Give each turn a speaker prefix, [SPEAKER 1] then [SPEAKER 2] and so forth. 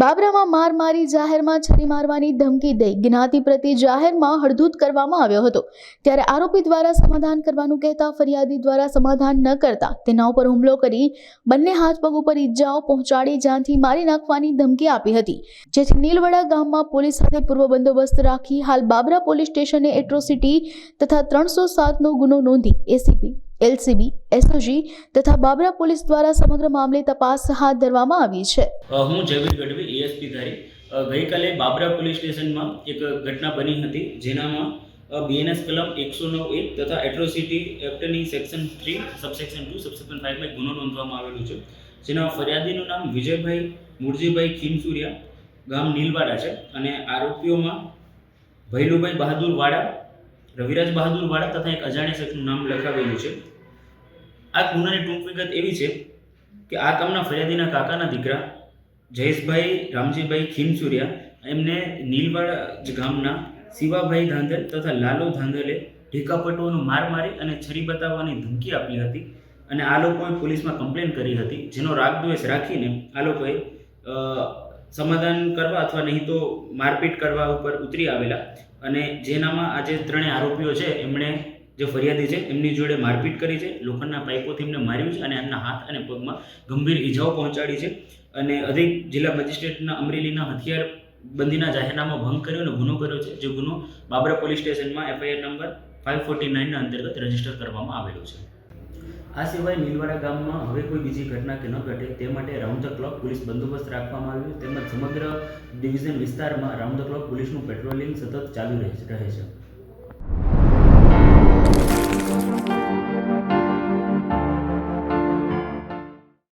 [SPEAKER 1] બાબરામાં માર મારી જાહેરમાં છરી મારવાની ધમકી દઈ જ્ઞાતિ પ્રતિ જાહેરમાં હળધૂત કરવામાં આવ્યો હતો. ત્યારે આરોપી દ્વારા સમાધાન કરવાનું કહેતા, ફરિયાદી દ્વારા સમાધાન ન કરતા તેના ઉપર હુમલો કરી બંને હાથ પગ ઉપર ઈજાઓ પહોંચાડી જાનથી મારી નાખવાની ધમકી આપી હતી. જેથી નીલવડા ગામમાં પોલીસ સાથે પૂર્વ બંદોબસ્ત રાખી હાલ બાબરા પોલીસ સ્ટેશને એટ્રોસિટી તથા ત્રણસો સાતનો ગુનો નોંધી એસીપી એલસીબી, એસઓજી તથા બાબરા પોલીસ દ્વારા સમગ્ર મામલે તપાસ હાથ ધરવામાં આવી છે.
[SPEAKER 2] હું જયવીર ગઢવી એએસપી ધારી. ગઈકાલે બાબરા પોલીસ સ્ટેશનમાં એક ઘટના બની હતી, જેનામાં બીએનએસ કલમ એકસો નવ એક તથા atrocity એક્ટની section three, subsection two, subsection ફાઇવમાં ગુનો નોંધવામાં આવેલું છે. જેના ફરિયાદીનું નામ વિજયભાઈ મુરજીભાઈ ખીમસુરિયા ગામ નીલવાડા છે અને આરોપીઓમાં ભૈલુભાઈ બહાદુર વાડા રવિરાજ બહાદુર વાળા તથા એક અજાણ્યા શખ્સનું નામ લખાવેલું છે. આ ગુનાની ટૂંક વિગત એવી છે કે આ કામના ફરિયાદીના કાકાના દીકરા જયેશભાઈ, રામજીભાઈ ખીમસુરિયા એમને નીલવાડા ગામના શિવાભાઈ ધાંધલ તથા લાલો ધાંધલે ઢીકાપટુઓનો માર મારી અને છરી બતાવવાની ધમકી આપી હતી અને આ લોકોએ પોલીસમાં કમ્પ્લેન કરી હતી, જેનો રાગદ્વેષ રાખીને આ લોકોએ સમાધાન કરવા અથવા નહીં તો મારપીટ કરવા ઉપર ઉતરી આવેલા. અને જેનામાં આજે ત્રણેય આરોપીઓ છે, એમણે જે ફરિયાદી છે, એમની જોડે મારપીટ કરી છે. લોખંડના પાઇપોથી એમને માર્યું છે અને એમના હાથ અને પગમાં ગંભીર ઈજાઓ પહોંચાડી છે. અને અધિક જિલ્લા મેજિસ્ટ્રેટના અમરેલીના હથિયાર બંધીના જાહેરનામા ભંગ કર્યો અને ગુનો કર્યો છે, જે ગુનો બાબરા પોલીસ સ્ટેશનમાં એફઆઈઆર નંબર ફાઇવ ફોર્ટી નાઇનના અંતર્ગત રજિસ્ટર કરવામાં આવેલો છે. આ સિવાય નીલવાડા ગામમાં હવે કોઈ બીજી ઘટના કે ન ઘટે તે માટે રાઉન્ડ ધ ક્લોક પોલીસ બંદોબસ્ત રાખવામાં આવ્યો તેમજ સમગ્ર ડિવિઝન વિસ્તારમાં રાઉન્ડ ધ ક્લોક પોલીસનું પેટ્રોલિંગ સતત ચાલુ રહે છે